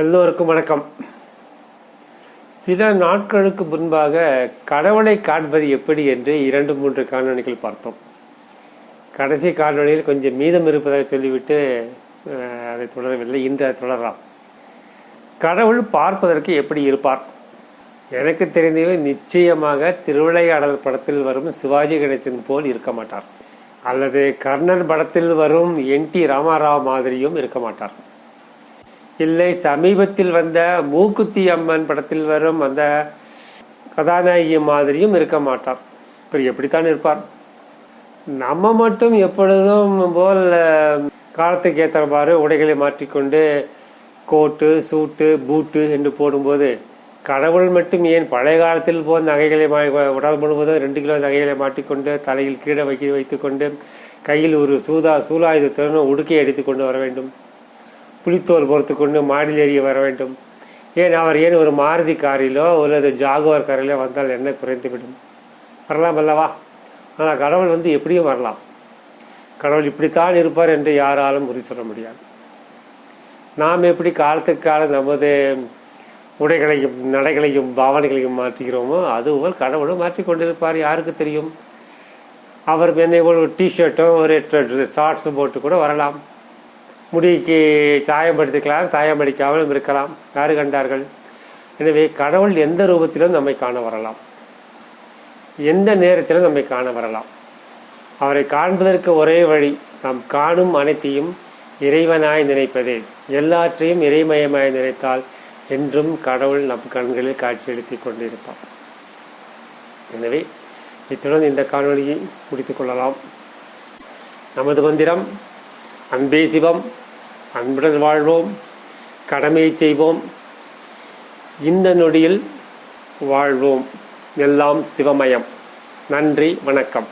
எல்லோருக்கும் வணக்கம். சில நாட்களுக்கு முன்பாக கடவுளை காண்பது எப்படி என்று இரண்டு மூன்று காணொலிகள் பார்த்தோம். கடைசி காணொலியில் கொஞ்சம் மீதம் இருப்பதாக சொல்லிவிட்டு அதை தொடரவில்லை இன்று அதை தொடரலாம். கடவுள் பார்ப்பதற்கு எப்படி இருப்பார்? எனக்கு தெரிந்தவை நிச்சயமாக திருவிளையாடல் படத்தில் வரும் சிவாஜி கணேசன் போல் இருக்க மாட்டார். அல்லது கர்ணன் படத்தில் வரும் என் டி ராமாராவ் மாதிரியும் இருக்க மாட்டார். இல்லை சமீபத்தில் வந்த மூக்குத்தி அம்மன் படத்தில் வரும் அந்த கதாநாயகி மாதிரியும் இருக்க மாட்டார் இப்படி எப்படித்தான் இருப்பார் நம்ம மட்டும் எப்பொழுதும் போல் காலத்துக்கு ஏற்றவாறு உடைகளை மாற்றிக்கொண்டு கோட்டு சூட்டு பூட்டு என்று போடும்போது கடவுள் மட்டும் ஏன் பழைய காலத்தில் போல் நகைகளை மா- உடல் முழுவதும் ரெண்டு கிலோ நகைகளை மாட்டிக்கொண்டு தலையில் கீழே வைக்க வைத்துக்கொண்டு கையில் ஒரு சூதா சூலாயுதத்துடன் உடுக்கை அடித்து கொண்டு வர வேண்டும்? புலித்தோல் பொறுத்து கொண்டு மாடில் ஏறிய வர வேண்டும். ஏன் அவர் ஏன் ஒரு மாருதி காரிலோ அல்லது ஜாகுவார் காரிலோ வந்தால் என்ன குறைந்துவிடும்? வரலாம் அல்லவா? ஆனால் கடவுள் வந்து எப்படியும் வரலாம். கடவுள் இப்படித்தான் இருப்பார் என்று யாராலும் உறுதி சொல்ல முடியாது. நாம் எப்படி காலத்துக்கு காலம் நமது உடைகளையும் நடைகளையும் பாவனைகளையும் மாற்றிக்கிறோமோ அதுபோல் கடவுளும் மாற்றிக்கொண்டிருப்பார் யாருக்கு தெரியும்? அவர் என்னை போல் ஒரு டிஷர்ட்டும் ஒரு ஷார்ட்ஸும் போட்டு கூட வரலாம். முடிக்கு சாயம் படுத்திக்கலாம் சாயம் அடிக்காமலும் இருக்கலாம். யாரு கண்டார்கள்? எனவே கடவுள் எந்த ரூபத்திலும் நம்மை காண வரலாம். எந்த நேரத்திலும் நம்மை காண வரலாம். அவரை காண்பதற்கு ஒரே வழி நாம் காணும் அனைத்தையும் இறைவனாய் நினைப்பதே. எல்லாற்றையும் இறைமயமாய் நினைத்தால் என்றும் கடவுள் நம் கண்களில் காட்சியளித்துக் கொண்டிருப்பான் எனவே இத்துடன் இந்த காணொளியை முடித்துக் கொள்ளலாம். நமது மந்திரம் அன்பே சிவம். அன்புடன் வாழ்வோம் கடமையை செய்வோம் இந்த நொடியில் வாழ்வோம். எல்லாம் சிவமயம். நன்றி வணக்கம்.